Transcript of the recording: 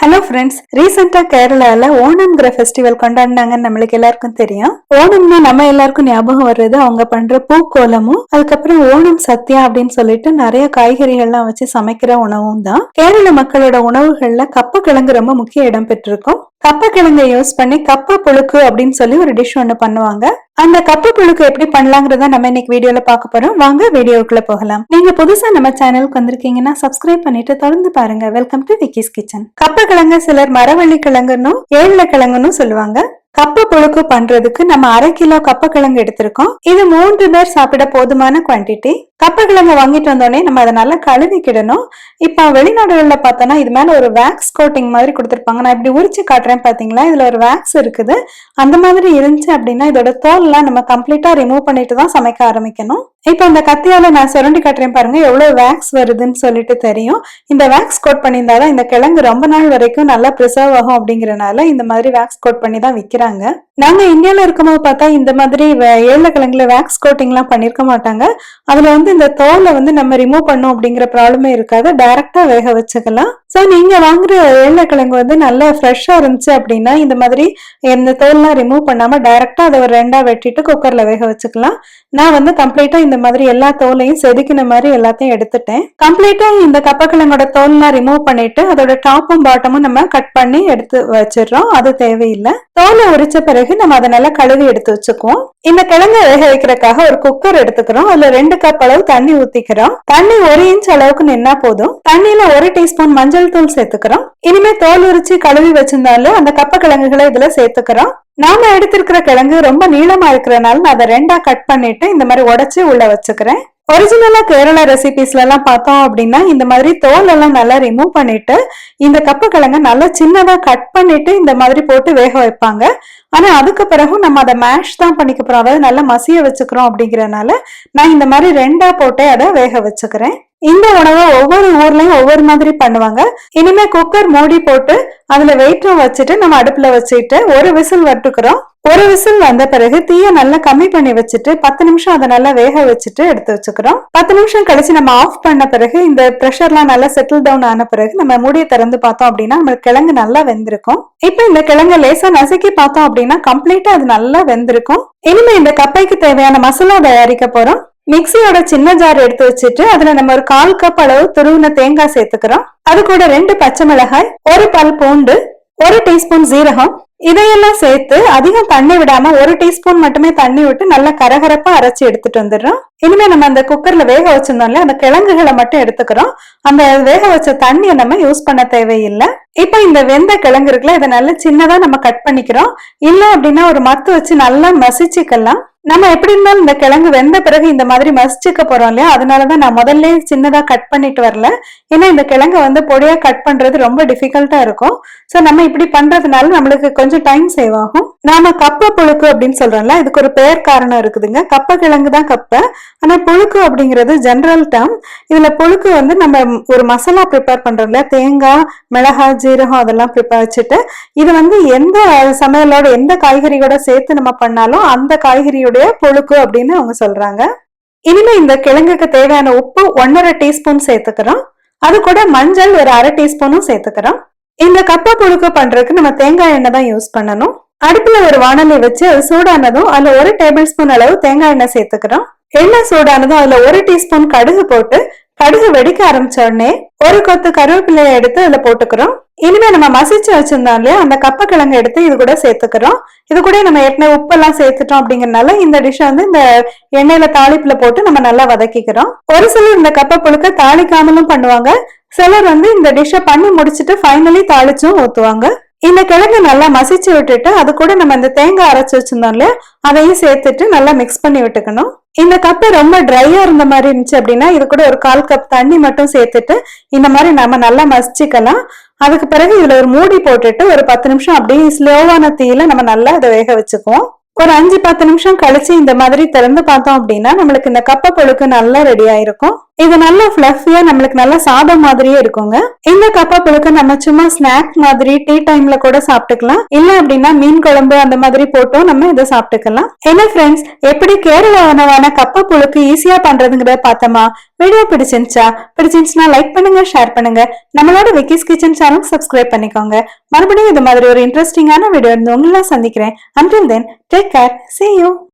Hello friends ரீசெண்டா கேரளால ஓணம்ங்கிற festival கொண்டாடினாங்கன்னு நம்மளுக்கு எல்லாருக்கும் தெரியும். ஓணம்னா நம்ம எல்லாருக்கும் ஞாபகம் வர்றது அவங்க பண்ற பூக்கோலமும் அதுக்கப்புறம் ஓணம் சத்யா அப்படின்னு சொல்லிட்டு நிறைய காய்கறிகள்லாம் வச்சு சமைக்கிற உணவும் தான். கேரள மக்களோட உணவுகள்ல கப்பக்கிழங்கு ரொம்ப முக்கிய இடம் பெற்றிருக்கும். கப்பக்கிழங்கை யூஸ் பண்ணி கப்ப புழுக்கு அப்படின்னு சொல்லி ஒரு டிஷ் ஒன்று பண்ணுவாங்க. அந்த கப்ப புழுக்கு எப்படி பண்ணலாங்கிறத நம்ம இன்னைக்கு வீடியோல பார்க்க போறோம். வாங்க வீடியோக்குள்ள போகலாம். நீங்க புதுசா நம்ம சேனலுக்கு வந்திருக்கீங்கன்னா சப்ஸ்கிரைப் பண்ணிட்டு தொடர்ந்து பாருங்க. வெல்கம் டு விக்கிஸ் கிச்சன் கப்ப கிழங்கு சிலர் மரவள்ளி கிழங்குன்னு ஏழுல கிழங்குன்னு சொல்லுவாங்க. கப்ப புழுக்கு பண்றதுக்கு நம்ம அரை கிலோ கப்பக்கிழங்கு எடுத்திருக்கோம். இது மூன்று பேர் சாப்பிட போதுமான குவான்டிட்டி கப்பக்கிழங்கு வாங்கிட்டு வந்தோடனே நம்ம அதை நல்லா கழுவிக்கிடணும் இப்போ வெளிநாடுகளில் பார்த்தோம்னா இது மேல ஒரு வேக்ஸ் கோட்டிங் மாதிரி கொடுத்துருப்பாங்க. நான் இப்படி உரிச்சு காட்டுறேன் பார்த்தீங்களா இதுல ஒரு வேக்ஸ் இருக்குது. அந்த மாதிரி இருந்துச்சு அப்படின்னா இதோட தோல்லாம் நம்ம கம்ப்ளீட்டா ரிமூவ் பண்ணிட்டு தான் சமைக்க ஆரம்பிக்கணும். இப்போ இந்த கத்தியால நான் சுரண்டி காட்டுறேன் பாருங்க எவ்வளவு வேக்ஸ் வருதுன்னு சொல்லிட்டு தெரியும். இந்த வேக்ஸ் கோட் பண்ணியிருந்தாலும் இந்த கிழங்கு ரொம்ப நாள் வரைக்கும் நல்லா ப்ரிசர்வ் ஆகும் அப்படிங்கிறனால இந்த மாதிரி வேக்ஸ் கோட் பண்ணி தான் விற்கிறாங்க நாங்க இந்தியால இருக்கும்போது பார்த்தா இந்த மாதிரி கிழங்குல வேக்ஸ் கோட்டிங் எல்லாம் பண்ணிருக்க மாட்டாங்க. அதுல வந்து இந்த தோலை வந்து நம்ம ரிமூவ் பண்ணோம் அப்படிங்கிற ப்ராப்ளமே இருக்காது. டைரக்டா வேக வச்சுக்கலாம். ஸோ நீங்க வாங்குற ஏழுக்கிழங்கு வந்து நல்லா ஃப்ரெஷ்ஷா இருந்துச்சு அப்படின்னா இந்த மாதிரி இந்த தோல்லாம் ரிமூவ் பண்ணாம டைரக்டா அதை ஒரு ரெண்டா வெட்டிட்டு குக்கர்ல வேக வச்சுக்கலாம். நான் வந்து கம்ப்ளீட்டா இந்த மாதிரி எல்லா தோலையும் செதுக்கின மாதிரி எல்லாத்தையும் எடுத்துட்டேன். கம்ப்ளீட்டா இந்த கப்பக்கிழங்கோட தோல்லாம் ரிமூவ் பண்ணிட்டு அதோட டாப்பும் பாட்டமும் நம்ம கட் பண்ணி எடுத்து வச்சிடுறோம். அது தேவையில்லை. தோலை பறிச்ச பிறகு நம்ம அதை நல்லா கழுவி எடுத்து வச்சுக்குவோம். இந்த கிழங்கை வேக வைக்கிறதுக்காக ஒரு குக்கர் எடுத்துக்கிறோம். அதுல ரெண்டு கப் அளவு தண்ணி ஊத்திக்கிறோம். தண்ணி ஒரு இன்ச் அளவுக்கு நின்னா போதும். தண்ணியில ஒரு டீஸ்பூன் மஞ்சள் தூள் சேர்த்துக்கிறோம். இனிமே தோல் உரிச்சு கழுவி வச்சிருந்தாலும் அந்த கப்ப கிழங்குகளை இதுல சேர்த்துக்கிறோம். நாம எடுத்திருக்கிற கிழங்கு ரொம்ப நீளமா இருக்கிறனால நான் அதை ரெண்டா கட் பண்ணிட்டு இந்த மாதிரி உடைச்சு உள்ள வச்சுக்கிறேன். ஒரிஜினலா கேரளா ரெசிபிஸ்ல எல்லாம் பார்த்தோம் அப்படின்னா இந்த மாதிரி தோல் எல்லாம் நல்லா ரிமூவ் பண்ணிட்டு இந்த கப்பு கிழங்க நல்லா சின்னதா கட் பண்ணிட்டு இந்த மாதிரி போட்டு வேக வைப்பாங்க. ஆனா அதுக்கு பிறகு நம்ம அதை மேஷ் தான் பண்ணிக்க போறோம். அதாவது நல்லா மசிய வச்சுக்கிறோம் அப்படிங்கிறனால நான் இந்த மாதிரி ரெண்டா போட்டே அதை வேக வச்சுக்கிறேன். இந்த உணவை ஒவ்வொரு ஊர்லயும் ஒவ்வொரு மாதிரி பண்ணுவாங்க. இனிமே குக்கர் மூடி போட்டு அதுல வெயிட்டும் வச்சுட்டு நம்ம அடுப்புல வச்சுட்டு ஒரு விசில் வட்டுக்கிறோம் ஒரு விசில் வந்த பிறகு தீய நல்லா கம்மி பண்ணி வச்சுட்டு பத்து நிமிஷம் அதை நல்லா வேக வச்சுட்டு எடுத்து வச்சுக்கிறோம். பத்து நிமிஷம் கழிச்சு நம்ம ஆஃப் பண்ண பிறகு இந்த ப்ரெஷர்லாம் நல்லா செட்டில் டவுன் ஆன பிறகு நம்ம மூடியை திறந்து பார்த்தோம் அப்படின்னா நம்ம கிழங்கு நல்லா வெந்திருக்கும். இப்போ இந்த கிழங்கு லேசா நசுக்கி பார்த்தோம் அப்படின்னா கம்ப்ளீட்டா அது நல்லா வெந்திருக்கும். இனிமே இந்த கப்பைக்கு தேவையான மசாலா தயாரிக்க போறோம். மிக்சியோட சின்ன ஜார் எடுத்து வச்சுட்டு அதுல நம்ம ஒரு கால் கப் அளவு துருவின தேங்காய் சேர்த்துக்கிறோம். அது கூட ரெண்டு பச்சை மிளகாய் ஒரு பல் பூண்டு ஒரு டீஸ்பூன் ஜீரகம் இதையெல்லாம் சேர்த்து அதிகம் தண்ணி விடாம ஒரு டீஸ்பூன் மட்டுமே தண்ணி விட்டு நல்லா கரகரப்பா அரைச்சி எடுத்துட்டு வந்துடுறோம். இனிமே நம்ம அந்த குக்கர்ல வேக வச்சிருந்தோம்ல அந்த கிழங்குகளை மட்டும் எடுத்துக்கிறோம். அந்த வேக வச்ச தண்ணியை நம்ம யூஸ் பண்ண தேவையில்லை. இப்ப இந்த வெந்த கிழங்கு இருக்குல்ல இதை நல்லா சின்னதா நம்ம கட் பண்ணிக்கிறோம். இல்ல அப்படின்னா ஒரு மத்து வச்சு நல்லா மசிச்சுக்கலாம். நம்ம எப்படி இருந்தாலும் இந்த கிழங்கு வெந்த பிறகு இந்த மாதிரி மசிச்சுக்க போறோம் இல்லையா? அதனாலதான் நான் முதல்ல சின்னதா கட் பண்ணிட்டு வரல. ஏன்னா இந்த கிழங்க வந்து பொடியா கட் பண்றது ரொம்ப டிஃபிகல்ட்டா இருக்கும். சோ நம்ம இப்படி பண்றதுனால நம்மளுக்கு கொஞ்சம் டைம் சேவ் ஆகும். நாம கப்ப புழுக்கு அப்படின்னு சொல்றோம்ல இதுக்கு ஒரு பெயர் காரணம் இருக்குதுங்க. கப்ப கிழங்கு தான் கப்பை. ஆனா புழுக்கு அப்படிங்கிறது ஜென்ரல் டேர்ம் இதுல புழுக்கு வந்து நம்ம ஒரு மசாலா ப்ரிப்பேர் பண்றோம்ல தேங்காய் மிளகாய் ஜீரகம் அதெல்லாம் ப்ரிப்பேர் வச்சுட்டு இது வந்து எந்த சமையலோட எந்த காய்கறியோட சேர்த்து நம்ம பண்ணாலும் அந்த காய்கறியுடைய புழுக்கு அப்படின்னு அவங்க சொல்றாங்க. இனிமே இந்த கிழங்குக்கு தேவையான உப்பு ஒன்னரை டீஸ்பூன் சேர்த்துக்கிறோம். அது கூட மஞ்சள் ஒரு அரை டீஸ்பூனும் சேர்த்துக்கிறோம். இந்த கப்பை புழுக்கு பண்றதுக்கு நம்ம தேங்காய் எண்ணெய் தான் யூஸ் பண்ணணும். அடுப்புல ஒரு வானலை வச்சு அது சூடானதும் அதுல ஒரு டேபிள் ஸ்பூன் அளவு தேங்காய் எண்ணெய் சேர்த்துக்கிறோம். எண்ணெய் சூடானதும் அதுல ஒரு டீஸ்பூன் கடுகு போட்டு கடுகு வெடிக்க ஆரம்பிச்ச உடனே ஒரு கொத்து கருவேப்பிலையை எடுத்து அதுல போட்டுக்கிறோம். இனிமே நம்ம மசிச்சு வச்சிருந்தோம் இல்லையா அந்த கப்ப கிழங்கு எடுத்து இது கூட சேர்த்துக்கிறோம். இது கூட நம்ம ஏற்கனவே உப்பெல்லாம் சேர்த்துட்டோம் அப்படிங்கறதுனால இந்த டிஷ் வந்து இந்த எண்ணெயில தாளிப்புல போட்டு நம்ம நல்லா வதக்கிக்கிறோம். ஒரு சிலர் இந்த கப்ப புழுக்க தாளிக்காமலும் பண்ணுவாங்க சிலர் வந்து இந்த டிஷ்ஷை பண்ணி முடிச்சுட்டு ஃபைனலி தாளிச்சும் ஊத்துவாங்க. இந்த கிழங்கு நல்லா மசிச்சு விட்டுட்டு அது கூட நம்ம இந்த தேங்காய் அரைச்சி வச்சிருந்தோம் இல்லையா? அதையும் சேர்த்துட்டு நல்லா மிக்ஸ் பண்ணி விட்டுக்கணும். இந்த கப்பு ரொம்ப ட்ரையா இருந்த மாதிரி இருந்துச்சு அப்படின்னா இது கூட ஒரு கால் கப் தண்ணி மட்டும் சேர்த்துட்டு இந்த மாதிரி நம்ம நல்லா மசிச்சுக்கலாம். அதுக்கு பிறகு இதுல ஒரு மூடி போட்டுட்டு ஒரு பத்து நிமிஷம் அப்படியே ஸ்லோவான தீயில நம்ம நல்லா இதை வேக வச்சுக்குவோம். ஒரு அஞ்சு பத்து நிமிஷம் கழிச்சு இந்த மாதிரி திறந்து பார்த்தோம் அப்படின்னா நம்மளுக்கு இந்த கப்ப பொழுக்கு நல்லா ரெடி ஆயிருக்கும். இது நல்ல ஃபிளஃபியா நம்மளுக்கு நல்ல சாதம் மாதிரியே இருக்குங்க. இந்த கப்பா புழுக்க நம்ம சும்மா ஸ்நாக் மாதிரி டீ டைம்ல கூட சாப்பிட்டுக்கலாம். இல்ல அப்படின்னா மீன் குழம்பு அந்த மாதிரி போட்டும் நம்ம இதை சாப்பிட்டுக்கலாம். என்ன ஃப்ரெண்ட்ஸ் எப்படி கேரள உணவான கப்பா புழுக்கு ஈஸியா பண்றதுங்கிறத பார்த்தோமா? வீடியோ பிடிச்சிருந்துச்சா? பிடிச்சிருந்துச்சுன்னா லைக் பண்ணுங்க ஷேர் பண்ணுங்க. நம்மளோட விக்கிஸ் கிச்சன் சேனல் சப்ஸ்கிரைப் பண்ணிக்கோங்க. மறுபடியும் இது மாதிரி ஒரு இன்ட்ரெஸ்டிங்கான வீடியோ இருந்து உங்களெல்லாம் சந்திக்கிறேன். Until then take care see you